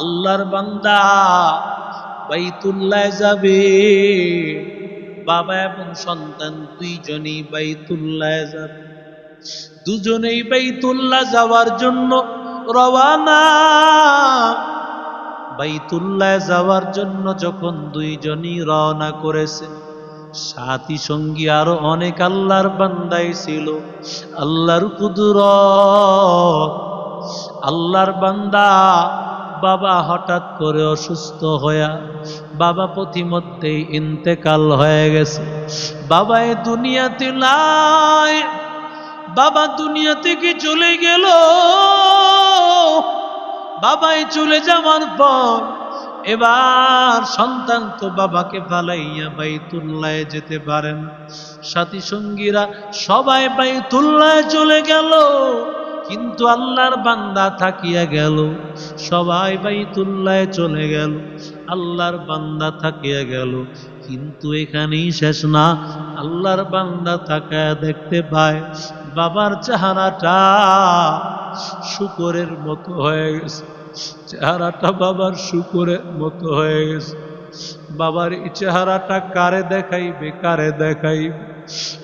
আল্লাহর বান্দা বাইতুল্লাহ যাবে। বাবা এবং সন্তান দুইজনেই বাইতুল্লাহ যাবে। দুজনেই বাইতুল্লাহ যাওয়ার জন্য রওয়ানা। বাইতুল্লাহ যাওয়ার জন্য যখন দুইজনই রওনা করেছে, সাথী সঙ্গী আরও অনেক আল্লাহর বান্দাই ছিল। আল্লাহর কুদুর আল্লাহর বান্দা বাবা হঠাৎ করে অসুস্থ হইয়া বাবা প্রতিমধ্যেই ইন্তেকাল হয়ে গেছে। বাবা এ দুনিয়াতে নাই। বাবা দুনিয়া থেকে চলে গেল? বাবাই চলে যাওয়ার পর এবার সন্তান তো বাবাকে ফালাইয়া বাইতুল্লায় যেতে পারেন। সাথী সঙ্গীরা সবাই বাইতুল্লায় চলে গেল, কিন্তু আল্লাহর বান্দা থাকিয়া গেল। সবাই বাইতুল্লায় চলে গেল, আল্লাহর বান্দা থাকিয়া গেল। কিন্তু এখানেই শেষ না, আল্লাহর বান্দা তাকায় দেখতে পায়, বাবার চেহারাটা শুকরের মতো হয়ে গেছে। চেহারাটা বাবার শুকরের মতো হয়ে গেছে। বাবার এই চেহারাটা কারে দেখাইবে কারে দেখাইবে?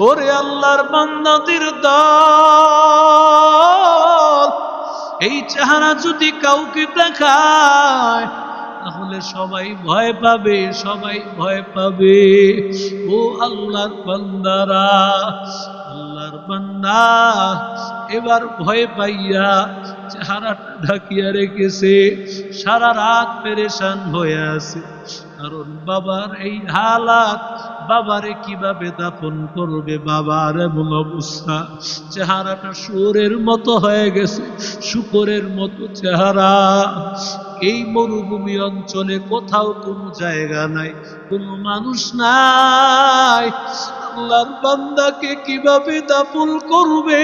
ওরে আল্লাহর বান্দাদের দল! এই চেহারা যদি কাউকে দেখায়, তাহলে সবাই ভয় পাবে, সবাই ভয় পাবে। ও আল্লাহর বান্দারা, আল্লাহর বান্দা, এবার ভয় পাইয়া চেহারাটা ঢাকিয়া রেখেছে, সারা রাত পেরেশান হয়ে আছে। কারণ বাবার এই হালাত, বাবারে কীভাবে দাফন করবে বাবার এমন অবস্থা? চেহারাটা শুয়োরের মতো হয়ে গেছে, শুকরের মতো চেহারা। এই মরুভূমি অঞ্চলে কোথাও কোনো জায়গা নাই, কোনো মানুষ নাই। আল্লাহর বান্দাকে কীভাবে দাফন করবে?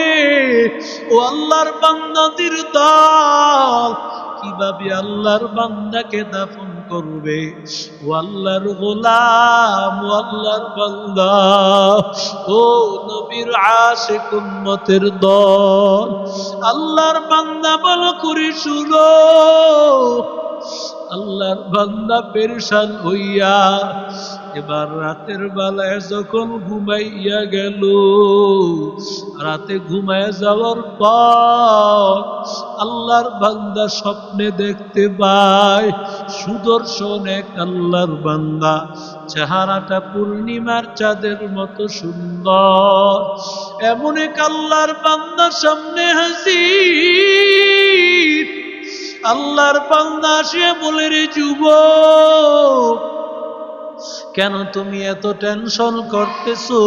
ও আল্লাহর বান্দাদের দল, কীভাবে আল্লাহর বান্দাকে দাফন করবে। ও আল্লাহর গোলাম ও আল্লাহর বান্দা, ও নবীর আশিক উম্মতের দল। আল্লাহর বান্দা বল করে শুনো। আল্লাহর বান্দা পেরেশান হইয়া এবার রাতের বেলায় যখন ঘুমাইয়া গেল, রাতে ঘুমায় যাওয়ার পর আল্লাহর বান্দা স্বপ্নে দেখতে পায়, সুদর্শন এক আল্লাহর বান্দা। চেহারাটা পূর্ণিমার চাঁদের মতো সুন্দর। এমন এক আল্লাহর বান্দার সামনে হাসির আল্লাহর বান্দা সে বলে, রে যুবক কেন তুমি এত টেনশন করতেছো?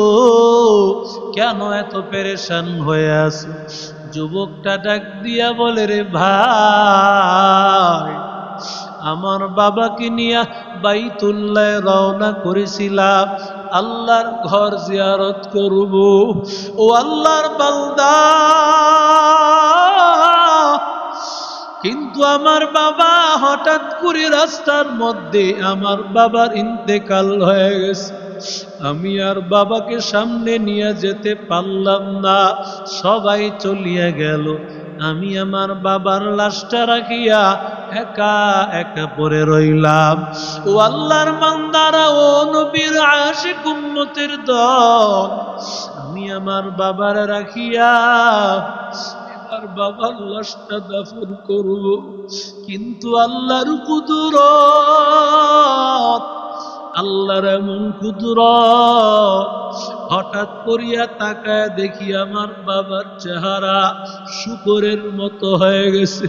কেন এত পেরেশান হয়ে আছো? যুবকটা ডাক দিয়া বলে, রে ভাই, আমার বাবাকে নিয়ে বাইতুল্লায় রওনা করেছিলাম। আল্লাহর ঘর জিয়ারত করব। ও আল্লাহর বান্দা কিন্তু আমার বাবা হঠাৎ করে রাস্তার মধ্যে আমার বাবার ইন্তেকাল হয়ে গেছে। আমি আর বাবাকে সামনে নিয়ে যেতে পারলাম না। সবাই চলিয়া গেল। আমি আমার বাবার লাশটা রাখিয়া একা একা পরে রইলাম। ও আল্লাহর মান্দারা ও নবীর আশিক কুম্মতের দল, আমি আমার বাবার রাখিয়া আর বাবার লাশটা দাফন করব। কিন্তু আল্লাহর কুদুর আল্লাহর এমন কুদুরত হঠাৎ করিয়া তাকায় দেখি আমার বাবার চেহারা শুকরের মতো হয়ে গেছে।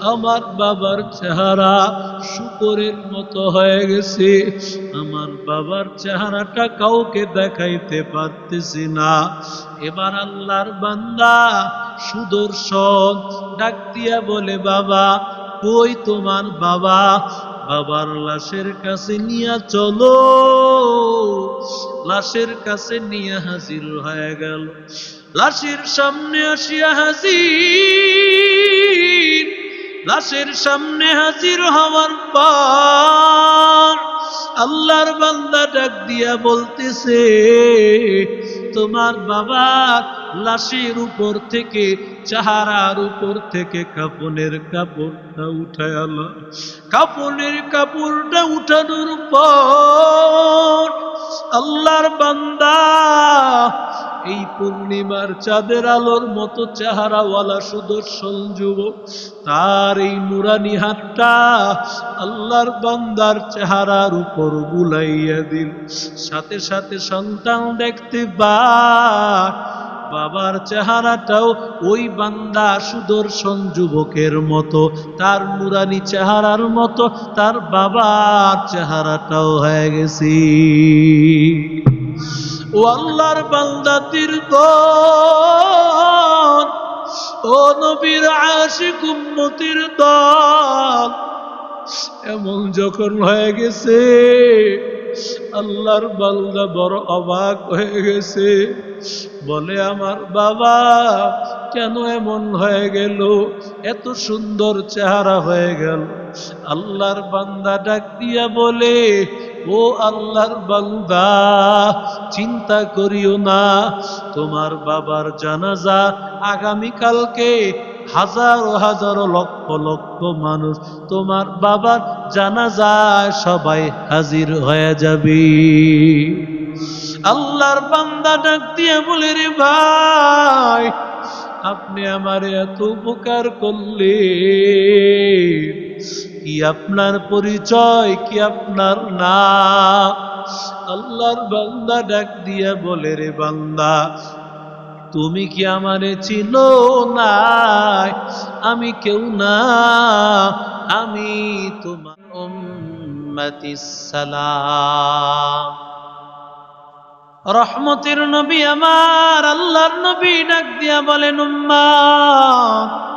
আমার বাবার চেহারা শুকরের মতো হয়ে গেছে। আমার বাবার চেহারাটা কাউকে দেখাইতে পারতেছি না। এবার আল্লাহর বান্দা সুদর্শন ডাক দিয়া বলে, বাবা, কই তোমার বাবা? বাবার লাশের কাছে নিয়ে চলো। লাশের কাছে নিয়ে হাজির হয়ে গেল। লাশের সামনে আসিয়া হাজির। লাশের সামনে হাজির হওয়ার পর আল্লাহর বান্দা ডাক দিয়া বলতেছে তোমার বাবা লাশের উপর থেকে, চাহারার উপর থেকে কাপনের কাপড়টা উঠায় আলো। কাপনের কাপড়টা উঠানোর পর আল্লাহর বান্দা এই পূর্ণিমার চাঁদের আলোর মতো চেহারাওয়ালা সুদর্শন যুবক, তার এই নুরানি হাতটা আল্লাহর বান্দার চেহারার উপর বুলাইয়া দিল। সাথে সাথে সন্তান দেখতে পায় বাবার চেহারাটাও ওই বান্দা সুদর্শন যুবকের মতো, তার নুরানি চেহারার মতো, তার বাবার চেহারাটাও হয়ে গেছে। ও আল্লাহর বান্দা দল ও নবীর আশিক উম্মতির দল। এমন যখন হয়ে গেছে, আল্লাহর বান্দা বড় অবাক হয়ে গেছে। বলে, আমার বাবা, কেন এমন হয়ে গেল? এত সুন্দর চেহারা হয়ে গেল। আল্লাহর বান্দা ডাক দিয়া বলে ও আল্লাহর বান্দা, চিন্তা করিও না। তোমার বাবার জানাজা আগামীকালকে হাজারো হাজারো লক্ষ লক্ষ মানুষ তোমার বাবার জানাজায় সবাই হাজির হয়ে যাবে। আল্লাহর বান্দা ডাক দিয়ে বলে, রে ভাই, আপনি আমার এত উপকার করলে কি আপনার পরিচয়, কি আপনার নাম? আল্লাহর বান্দা ডাক দিয়ে বলে, রে বান্দা, তুমি কি আমারে ছিল নাই? আমি কেউ না। আমি তোমার সালাম। রহমতের নবী আমার, আল্লাহর নবী ডাক দিয়া বলেন উম্মাত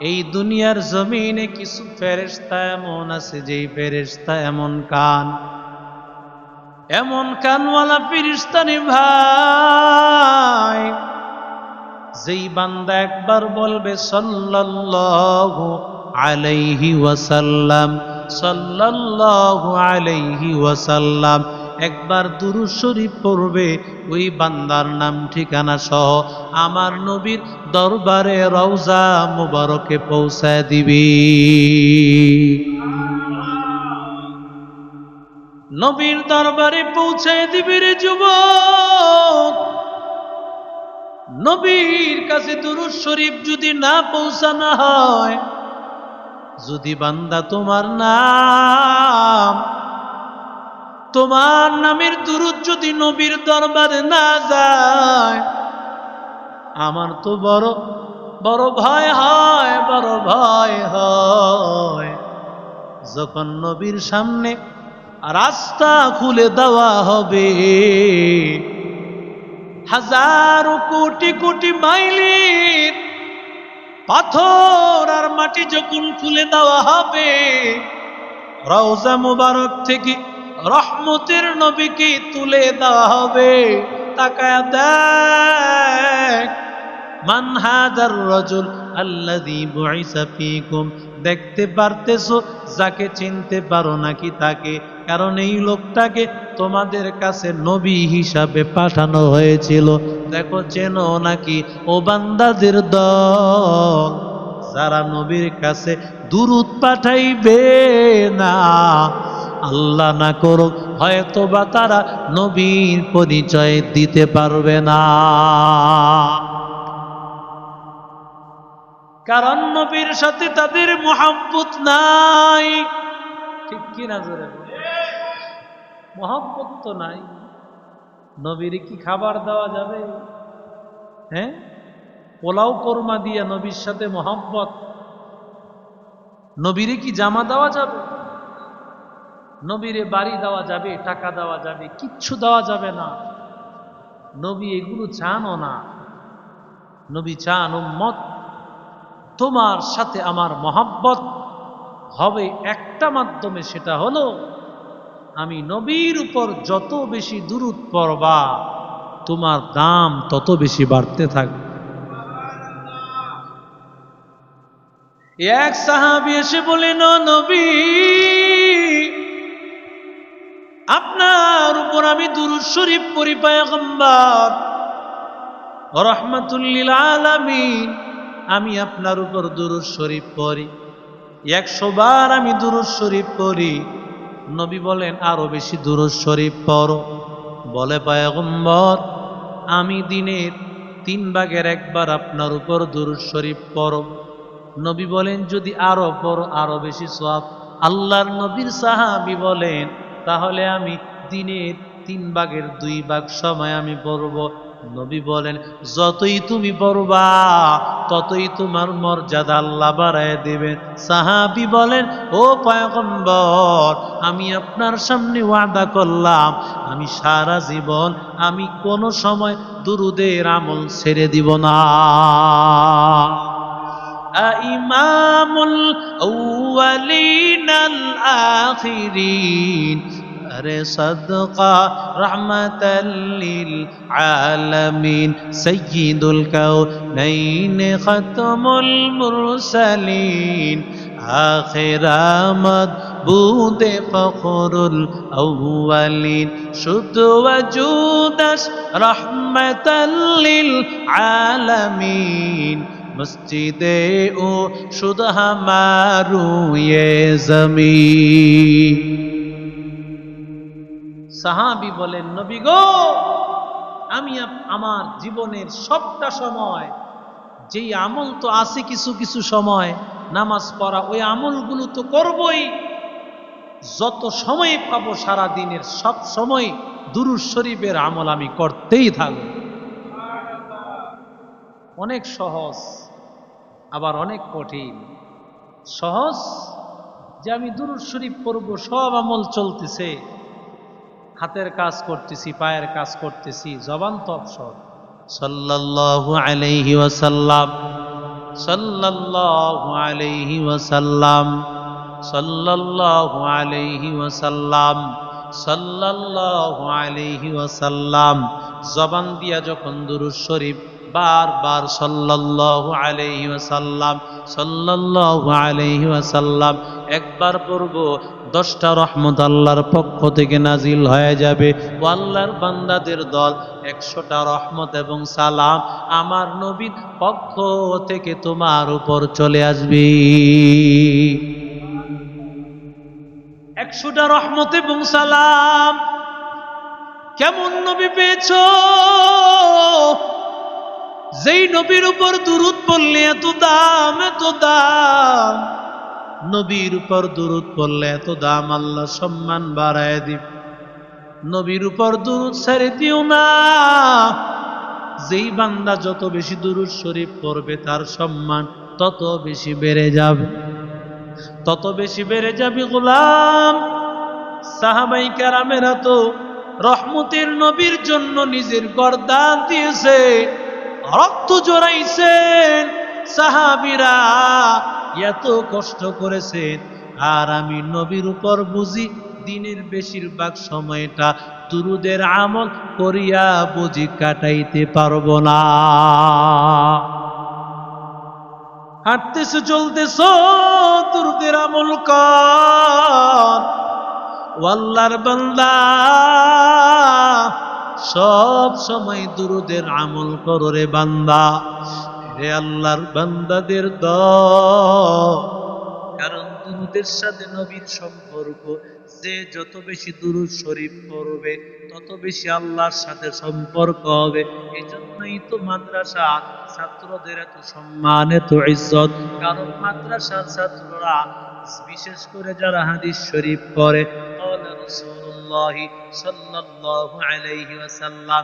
এই দুনিয়ার জমিনে কিছু ফেরেশতা এমন আছে যেই ফেরেশতা এমন কান। এমন কানওয়ালা ফিরিস্তানি ভাই, যেই বান্দা একবার বলবে, সাল্লাল্লাহু আলাইহি ওয়াসাল্লাম, সাল্লাল্লাহু আলাইহি ওয়াসাল্লাম। একবার দুরূদ শরীফ পড়বে, ওই বান্দার নাম ঠিকানা সহ আমার নবীর দরবারে রওজা মুবারকে পৌঁছায় দিবি। নবীর দরবারে পৌঁছায় দিবি রে যুবক। নবীর কাছে দুরুদ শরীফ যদি না পৌঁছানো হয়, যদি বান্দা তোমার নাম তোমার নামের দুরুদ যদি নবীর দরবারে না যায়, আমার তো বড় বড় ভয় হয়, বড় ভয় হয়। যখন নবীর সামনে রাস্তা খুলে দেওয়া হবে, হাজারো কোটি কোটি মাইলের পাথর আর মাটি যখন খুলে দেওয়া হবে, রওজা মুবারক থেকে রহমতের নবীকে তুলে দেওয়া হবে। তাকায় দেখ, মান হাদার রজুল আল্লাযী বুইসা ফীকুম। দেখতে পারতেছো, যাকে চিনতে পারো নাকি তাকে। কারণ এই লোকটাকে তোমাদের কাছে নবী হিসাবে পাঠানো হয়েছিল। দেখো, চেনো নাকি? ও বান্দাদের দল, যারা নবীর কাছে দুরুদ পাঠাইবে না। আল্লাহ না করুক হয়তো বা তারা নবীর পরিচয় দিতে পারবে না। কারণ নবীর সাথে তাদের মোহাম্মত নাই। ঠিক কি না জোরে মোহাম্মত তো নাই। নবীর কি খাবার দেওয়া যাবে? হ্যাঁ? পোলাও কোরমা দিয়ে নবীর সাথে মোহাম্মত নবীরে কি জামা দেওয়া যাবে? নবীরে বাড়ি দেওয়া যাবে, টাকা দেওয়া যাবে, কিচ্ছু দেওয়া যাবে না। নবী এগুলো চানও না। নবী চান, উম্মত, তোমার সাথে আমার মহাব্বত হবে একটা মাধ্যমে, সেটা হলো, আমি নবীর উপর যত বেশি দূরত পড়বা, তোমার দাম তত বেশি বাড়তে থাকবে। এক সাহাবি এসে বলেন নবী আপনার উপর আমি দুরুদ শরীফ পড়ি, পায়গম্বর। রহমাতুল্লিল আলামিন, আমি আপনার উপর দুরুদ শরীফ পড়ি। একশো বার আমি দুরুদ শরীফ পড়ি। নবী বলেন, আরও বেশি দুরুদ শরীফ পড়ো। বলে, পায়গম্বর, আমি দিনের তিন ভাগের একবার আপনার উপর দুরুদ শরীফ পড়ো। নবী বলেন, যদি আরও পড়ো, আরও বেশি সব আল্লাহর নবীর সাহাবি বলেন তাহলে আমি দিনের তিন ভাগের দুই ভাগ সময় আমি পড়ব। নবী বলেন, যতই তুমি পড়বা, ততই তোমার মর্যাদা আল্লাহ বাড়ায় দেবেন সাহাবি বলেন, ও পায়গম্বর, আমি আপনার সামনে ওয়াদা করলাম, আমি সারা জীবন, আমি কোনো সময় দুরুদের আমল ছেড়ে দিব না। ইমামুল আউয়ালিন আখিরিন شهر صدقة رحمة للعالمين. سيد الكونين ختم المرسلين. آخر مدبود فخر الأولين. شد وجودش رحمة للعالمين. مسجد أو شد ہمارو یہ زمین সাহাবি বলেন, নবী গো, আমি আমার জীবনের সবটা সময়, যেই আমল তো আছে কিছু কিছু সময়, নামাজ পড়া, ওই আমলগুলো তো করবই। যত সময় পাবো সারা দিনের সব সময় দুরুজ শরীফের আমল আমি করতেই থাকব। অনেক সহজ, আবার অনেক কঠিন। সহজ যে আমি দুরুদ শরীফ পড়ব, সব আমল চলতেছে। হাতের কাজ করতেছি, পায়ের কাজ করতেছি, জবান তো অবসর। সাল্লাল্লাহু আলাইহি ওয়াসাল্লাম, সাল্লাল্লাহু আলাইহি ওয়াসাল্লাম, সাল্লাল্লাহু আলাইহি ওয়াসাল্লাম, সাল্লাল্লাহু আলাইহি ওয়াসাল্লাম, জবান দিয়া যখন দুরুদ শরীফ, বারবার সাল্লাল্লাহু আলাইহি ওয়াসাল্লাম, সাল্লাল্লাহু আলাইহি ওয়াসাল্লাম, একবার পড়ব দশটা রহমত আল্লাহর পক্ষ থেকে নাজিল হয়ে যাবে। ও আল্লাহর বান্দাদের দল একশোটা রহমত এবং সালাম আমার নবীর পক্ষ থেকে তোমার উপর চলে আসবে। একশোটা রহমত এবং সালাম কেমন নবী পেয়েছ? যেই নবীর উপর দুরুদ পড়লে এত দাম এত দাম। নবীর উপর দুরুদ পড়লে এত দাম, আল্লাহ সম্মান বাড়ায় দিব। নবীর উপর দুরুদ ছেড়ে দিও না। যেই বান্দা যত বেশি দুরুদ শরীফ পড়বে, তার সম্মান তত বেশি বেড়ে যাবে। তত বেশি বেড়ে যাবে গোলাম। সাহাবাই কারামেরা তো রহমতের নবীর জন্য নিজের গরদান দিয়েছে, রক্ত জড়াইছেন। সাহাবিরা এত কষ্ট করেছেন আর আমি নবীর উপর বুঝি দিনের বেশিরভাগ সময়টা তুরুদের আমল করিয়া বুঝি কাটাইতে পারব না। হাঁটতেছ, চলতেছ তুরুদের আমল কর। ও আল্লাহর বান্দা, সব সময় দুরুদের আমল করো রে বান্দা। রে আল্লাহর বান্দাদের দ কারণ দুরুদের সাথে নবীর সম্পর্ক যে যত বেশি দুরুদ শরীফ পড়বে তত বেশি আল্লাহর সাথে সম্পর্ক হবে এই জন্যই তো মাদ্রাসা ছাত্রদের এত সম্মান এত ইজ্জত কারণ মাদ্রাসার ছাত্ররা বিশেষ করে যারা হাদিস শরীফ পড়ে قال رسول الله صلى الله عليه وسلم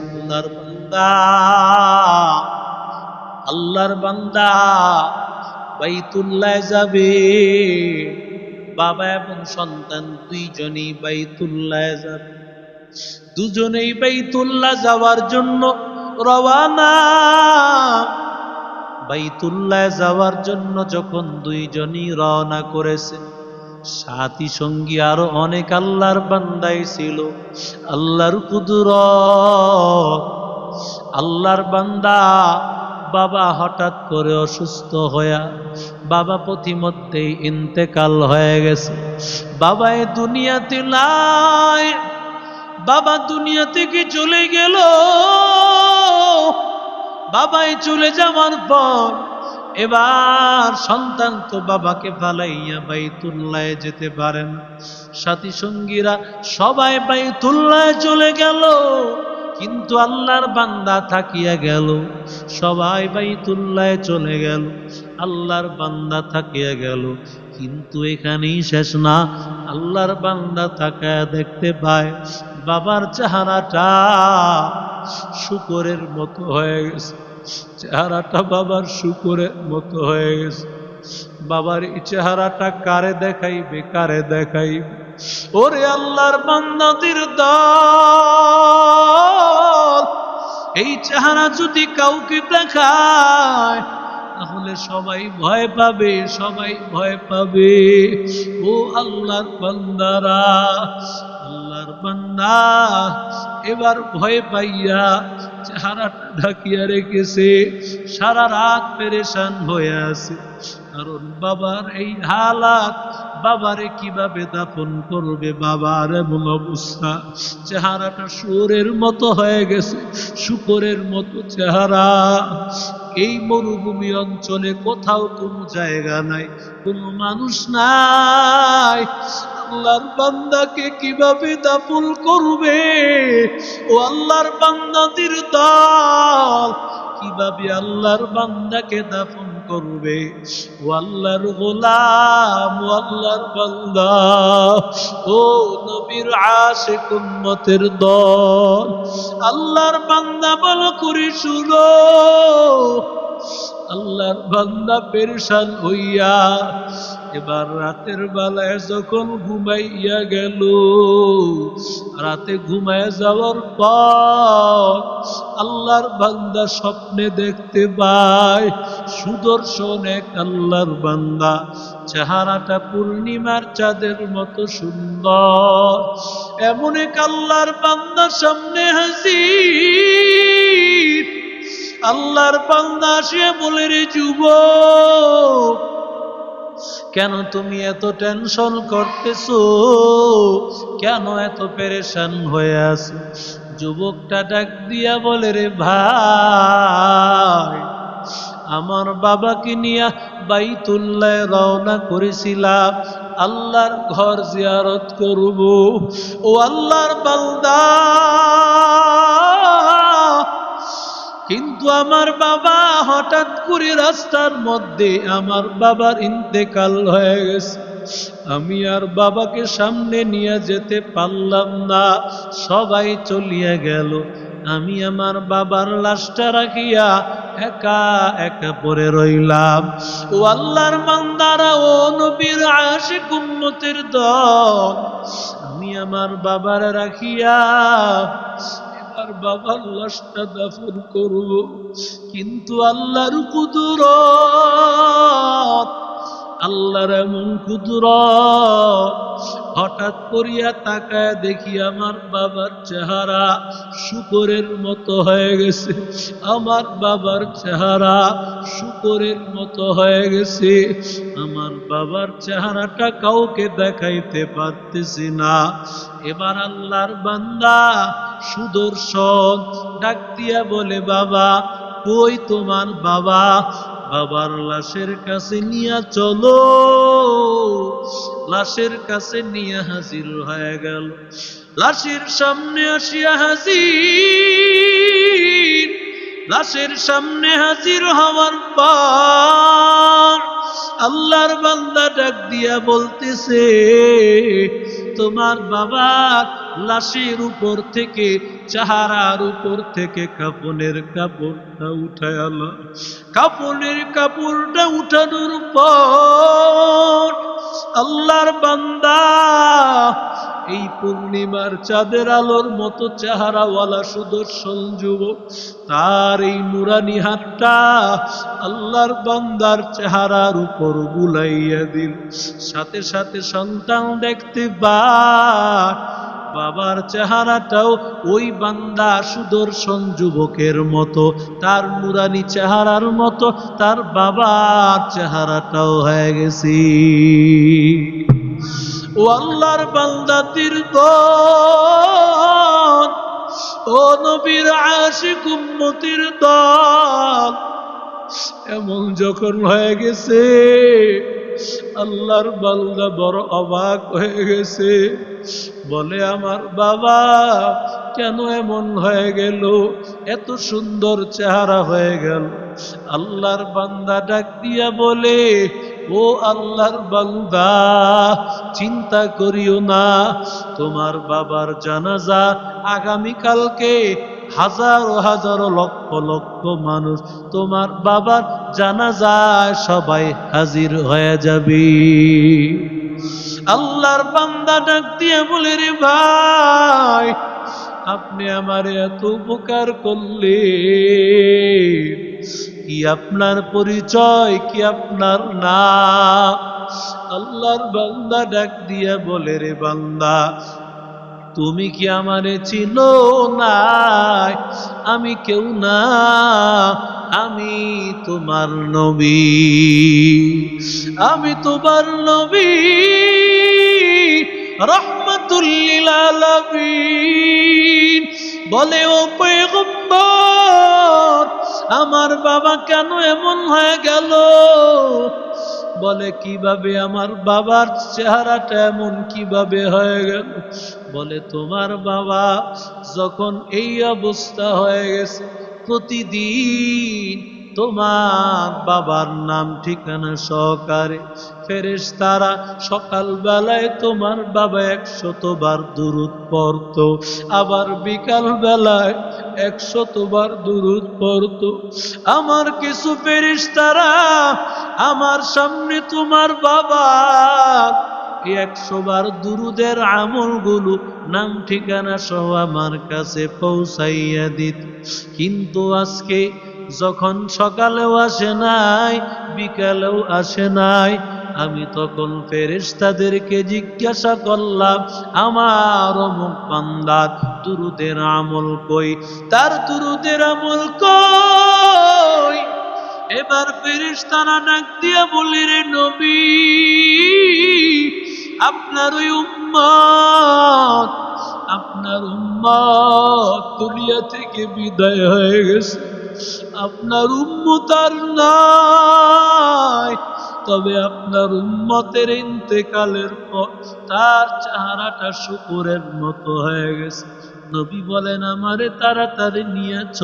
আল্লাহর বান্দা। আল্লাহর বান্দা বাইতুল্লাহ যাবে। বাবা এবং সন্তান দুইজনেই বাইতুল্লাহ যাবে। দুজনেই বাইতুল্লাহ যাওয়ার জন্য রওয়ানা। বাইতুল্লাহ যাওয়ার জন্য যখন দুইজনই রওনা করেছে সাথী সঙ্গী আরও অনেক আল্লাহর বান্দাই ছিল। আল্লাহর কুদুর আল্লাহর বান্দা বাবা হঠাৎ করে অসুস্থ হইয়া বাবা প্রতিমধ্যেই ইন্তেকাল হয়ে গেছে। বাবা এ দুনিয়াতে লাই বাবা দুনিয়া থেকে চলে গেল? বাবাই চলে যাওয়ার পর এবার সন্তান তো বাবাকে ফালাইয়া বাইতুল্লায় যেতে পারেন। সাথী সঙ্গীরা সবাই বাইতুল্লায় চলে গেল, কিন্তু আল্লাহর বান্দা থাকিয়া গেল। সবাই বাইতুল্লায় চলে গেল, আল্লাহর বান্দা থাকিয়া গেল। কিন্তু এখানেই শেষ না, আল্লাহর বান্দা তাকায় দেখতে পায়, বাবার চেহারাটা শুকরের মতো হয়ে গেছে। চেহারাটা বাবার শুকুরের মতো হয়ে গেছে। বাবার এই চেহারাটা কারে দেখাইবে কারে দেখাইবে? ওরে আল্লাহর বান্দাদের দল, এই চেহারা যদি কাউকে দেখায়, তাহলে সবাই ভয় পাবে, সবাই ভয় পাবে। ও আল্লাহর বান্দারা, আল্লাহর বান্দা এবার ভয় পাইয়া চেহারাটা ঢাকিয়া রেখেছে। সারা রাত পেরেশান হয়ে আছে। কারণ বাবার এই হালাত, বাবারে কীভাবে দাফন করবে বাবার এমন অবস্থা? চেহারাটা সুরের মতো হয়ে গেছে, শুকরের মতো চেহারা। এই মরুভূমি অঞ্চলে কোথাও কোনো জায়গা নাই, কোনো মানুষ নাই। আল্লাহর বান্দাকে কীভাবে দাফন করবে? ও আল্লাহর বান্দাদের দল কীভাবে আল্লাহর বান্দাকে দাফন করবে? ও আল্লাহর গোলাম, ও আল্লাহর বান্দা, ও নবীর আশিক উম্মতের দল। আল্লাহর বান্দা বল করি শুনো। আল্লাহর বান্দা পেরেশান হইয়া এবার রাতের বেলায় যখন ঘুমাইয়া গেল, রাতে ঘুমায় যাওয়ার পর আল্লাহর বান্দা স্বপ্নে দেখতে পায়, সুদর্শন এক আল্লাহর বান্দা। চেহারাটা পূর্ণিমার চাঁদের মতো সুন্দর। এমন এক আল্লাহর বান্দার সামনে হাসি আল্লাহর বান্দা সে বলে, রে যুবক কেন তুমি এত টেনশন করতেছো? কেন এত পেরেশান হয়ে আছো? যুবকটা ডাক দিয়া বলে, রে ভাই, আমার বাবাকে নিয়ে বাইতুল্লায় রওনা করেছিলাম। আল্লাহর ঘর জিয়ারত করব। ও আল্লাহর বান্দা কিন্তু আমার বাবা হঠাৎ করে রাস্তার মধ্যে আমার বাবার ইন্তেকাল হয়ে গেছে। আমি আর বাবাকে সামনে নিয়ে যেতে পারলাম না। সবাই চলিয়া গেল। আমি আমার বাবার লাশটা রাখিয়া একা একা পরে রইলাম। ও আল্লাহর মান্দারা ও নবীর আশিক উম্মতের দল, আমি আমার বাবার রাখিয়া আর বাবার লাশটা দাফন করব। কিন্তু আল্লাহর কুদুর আল্লাহর এমন কুদুরত হঠাৎ করিয়া তাকায় দেখি আমার বাবার চেহারা শুকরের মতো হয়ে গেছে। আমার বাবার চেহারা শুকরের মতো হয়ে গেছে। আমার বাবার চেহারাটা কাউকে দেখাইতে পারতেছি না। এবার আল্লাহর বান্দা সুদর্শন ডাক দিয়া বলে, বাবা, কই তোমার বাবা? বাবার লাশের কাছে নিয়ে চলো। লাশের কাছে নিয়ে হাজির হয়ে গেল। লাশের সামনে আসিয়া হাজির। লাশের সামনে হাজির হওয়ার পর আল্লাহর বান্দা ডাক দিয়া বলতেছে, তোমার বাবার লাশের উপর থেকে, চাহারার উপর থেকে কাপনের কাপড়টা উঠায় কাপনের কাপড়টা উঠানোর পর আল্লাহর বান্দা এই পূর্ণিমার চাঁদের আলোর মতো চেহারাওয়ালা সুদর্শন যুবক, তার এই নুরানি হাতটা আল্লাহর বান্দার চেহারার উপর বুলাইয়া দিল। সাথে সাথে সন্তান দেখতে পায় বাবার চেহারাটাও ওই বান্দা সুদর্শন যুবকের মতো, তার নুরানি চেহারার মতো, তার বাবার চেহারাটাও হয়ে গেছে। ও আল্লাহর বান্দাতির দল ও নবীর আশিক উম্মতির দল, এমন যখন হয়ে গেছে, আল্লাহর বান্দা বড় অবাক হয়ে গেছে। বলে, আমার বাবা, কেন এমন হয়ে গেল? এত সুন্দর চেহারা হয়ে গেল। আল্লাহর বান্দা ডাক দিয়া বলে, ও আল্লাহর বান্দা, চিন্তা করিও না। তোমার বাবার জানাজা আগামীকালকে হাজারো হাজারো লক্ষ লক্ষ মানুষ, তোমার বাবার জানাজায় সবাই হাজির হয়ে যাবে। আল্লাহর বান্দা ডাক দিয়ে বলে, রে ভাই, আপনি আমার এত উপকার করলে কি আপনার পরিচয়, কি আপনার না আল্লাহর বান্দা ডাক দিয়া বলে, রে বান্দা তুমি কি আমারে চিন নাই? আমি কেউ না, আমি তোমার নবী। আমি তোমার নবী রহমতুল্লিল বলে, ও পয়গম্বর, আমার বাবা কেন এমন হয়ে গেল? বলে, কীভাবে আমার বাবার চেহারাটা এমন কীভাবে হয়ে গেল? বলে, তোমার বাবা যখন এই অবস্থা হয়ে গেছে, প্রতিদিন তোমার বাবার নাম ঠিকানা সহকারে ফেরেশ তারা সকাল বেলায় তোমার বাবা একশতবার দুরুদ পড়ত, আবার বিকাল বেলায় একশতবার দুরুদ পড়ত। আমার কিছু ফেরেশ তারা আমার সামনে তোমার বাবা একশো বার দুরুদের আমলগুলো নাম ঠিকানা সহ আমার কাছে পৌঁছাইয়া দিত। কিন্তু আজকে যখন সকালেও আসে নাই, বিকালেও আসে নাই, আমি তখন ফেরেশতাদেরকে জিজ্ঞাসা করলাম, আমার অমুক বান্দার দুরুদের আমল কই? তার দুরুদের আমল কই? এবার ফেরেশতারা ডাক দিয়া বলি, রে নবী আপনার ওই উম্মত, আপনার উম্মত দুনিয়া থেকে বিদায় হয়ে গেছে। আপনার উম্মত আর নাই, তবে আপনার উম্মতের ইন্তেকালের পর তার চেহারাটা শুকুরের মতো হয়ে গেছে। নবী বলেন, আমারে তাড়াতাড়ি নিয়ে চ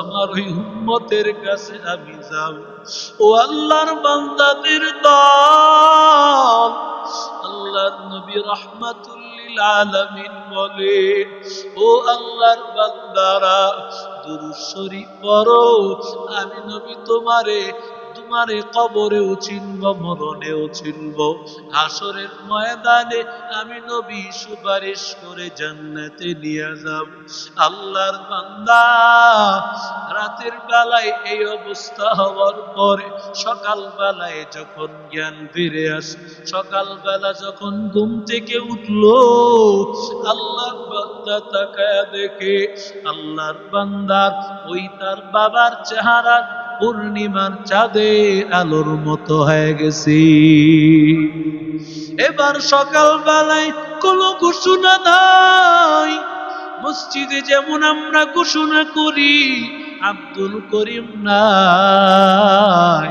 আমার ওই উম্মতের কাছে আমি যাব ও আল্লাহর বান্দাদের দল। আল্লাহর নবী রহমাতুল্লিল আলামিন বলেন, ও আল্লাহর বান্দারা, দুরূদ শরীফ পড়ো। আমি নবী তোমারে তোমারে কবরেও চিনব, মরণেও চিনব। হাসরের ময়দানে আমি নবী সুপারিশ করে জান্নাতে নিয়ে যাব। আল্লাহর বান্দা, রাতের বেলায় এই অবস্থা হওয়ার পরে সকাল বেলায় যখন জ্ঞান ফিরে আসে সকাল বেলা যখন ঘুম থেকে উঠল, আল্লাহর বান্দা তাকায় দেখে, আল্লাহর বান্দার ওই তার বাবার চেহারা পূর্ণিমার চাঁদে আলোর মতো হয়ে গেছি। এবার সকাল বেলায় কোনো ঘোষণা নাই। মসজিদে যেমন আমরা ঘোষণা করি, আব্দুল করিম নাই।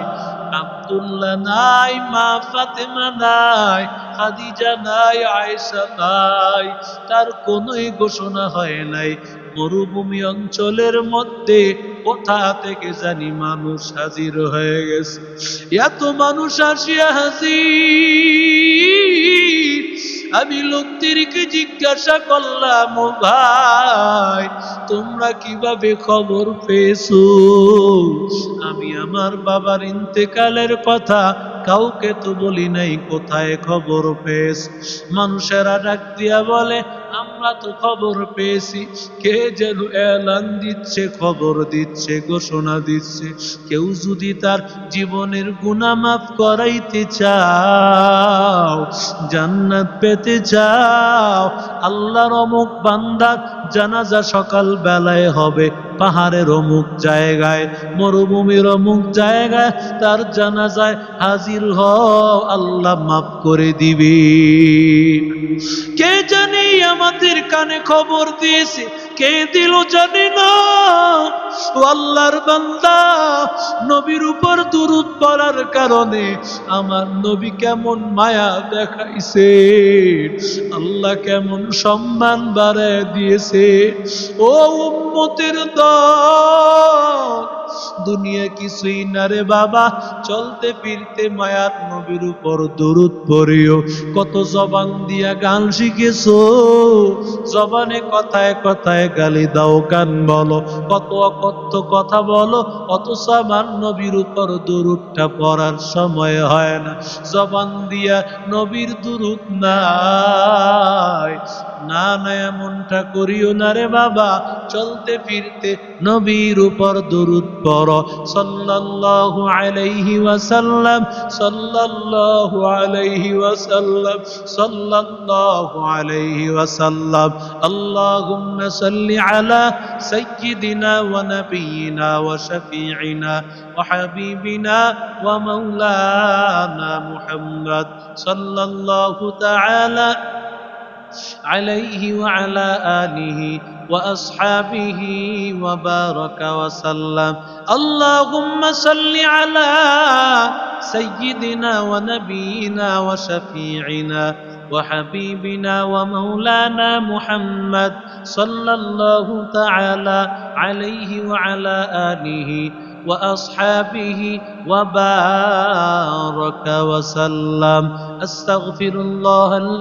আব্দুল্লাহ নাই, মা ফাতেমা নাই, খাদিজা নাই, আয়েশা নাই, তার কোনোই ঘোষণা হয় নাই। মরুভূমি অঞ্চলের মধ্যে কোথা থেকে জানি মানুষ হাজির হয়ে গেছে। এত মানুষ আসিয়া হাজির। আমি লোকদেরকে জিজ্ঞাসা করলাম ভাই, তোমরা কীভাবে খবর পেয়েছ? আমি আমার বাবার ইন্তেকালের কথা কাউকে তো বলি নাই, কোথায় খবর পেয়েছ? মানুষেরা ডাক দিয়া বলে আমরা তো খবর পেয়েছি। কে যেন এলান দিচ্ছে, খবর দিচ্ছে, ঘোষণা দিচ্ছে। কেউ যদি তার জীবনের গুণা মাফ করাইতে চাও, জান্নাত পেতে চাও, আল্লাহর অমুক বান্দার জানাজা সকাল বেলায় হবে পাহাড়ের অমুক জায়গায়, মরুভূমির অমুক জায়গায়, তার জানাজায় হাজির হও, আল্লাহ মাফ করে দিবে। কে আমাদের কানে খবর দিয়েছে। কে দিল জানি না। ও আল্লাহর বান্দা, নবীর উপর দুরুদ পড়ার কারণে আমার নবী কেমন মায়া দেখাইছে, আল্লাহ কেমন সম্মান বাড়ায় দিয়েছে। ও উম্মতের দল দুনিয়া কিছুই না রে বাবা। চলতে ফিরতে মায়ার নবীর উপর দরুদ পড়িও। কত জবান দিয়া গান শিখেছো? জবানে কথায় কথায় গালি দাও, গান বলো। কত অকথ্য কথা বলো, অথচ আমার নবীর উপর দরুদটা পড়ার সময় হয় না। জবান দিয়া নবীর দুরুদ নাই। না না, এমনটা করিও না রে বাবা। চলতে ফিরতে নবীর উপর দরুদ পড় সাল্লাল্লাহু আলাইহি ওয়াসাল্লাম সাল্লাল্লাহু আলাইহি ওয়াসাল্লাম সাল্লাল্লাহু আলাইহি ওয়াসাল্লাম আল্লাহুম্মা সাল্লি আলা সাইয়্যিদিনা ওয়া নাবিয়িনা ওয়া শাফিঈনা ওয়া হাবিবিনা ওয়া মাওলানা মুহাম্মদ সাল্লাল্লাহু তাআলা عليه وعلى آله وأصحابه وبارك وسلم. اللهم صل على سيدنا ونبينا وشفيعنا وحبيبنا ومولانا محمد صلى الله تعالى عليه وعلى آله وأصحابه وبارك وسلم. أستغفر الله